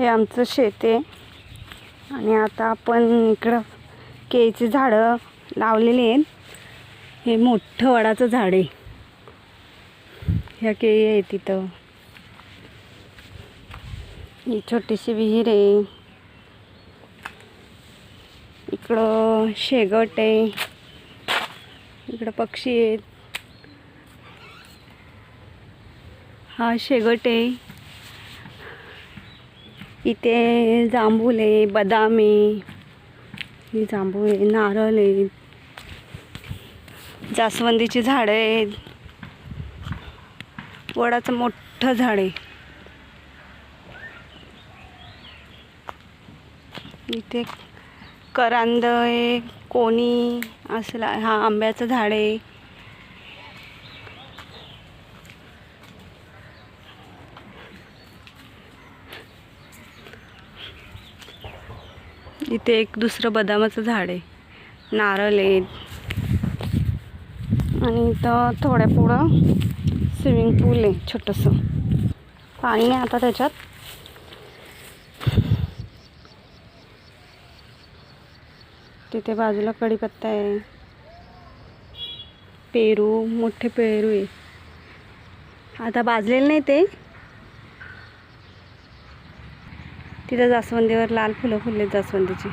हे आमचं शेत आहे. आणि आता आपण इकडं केळीची झाडं लावलेली आहेत. हे मोठं वडाचं झाड आहे. ह्या केळी आहे तिथं. ही छोटीशी विहीर आहे. इकडं शेगट आहे. इकडं पक्षी आहेत. हा शेगट आहे. इथे जांभूल आहे बदाम आहे जांभूळ आहे नारळ आहे जास्वंदीची झाडं आहेत. वडाचं मोठं झाड आहे. इथे करांद आहे कोणी असला हा आंब्याचं झाड आहे. इथे एक दुसरं बदामाचं झाड आहे. नारळ आहे. आणि इथं थोड्या पुढं स्विमिंग पूल आहे छोटंसं. पाणी नाही आता त्याच्यात. तिथे बाजूला कढीपत्ता आहे. पेरू मोठे पेरू आहे. आता भाजलेले नाही ते. तिथं जास्वंदीवर लाल फुलं फुलले जास्वंदीची.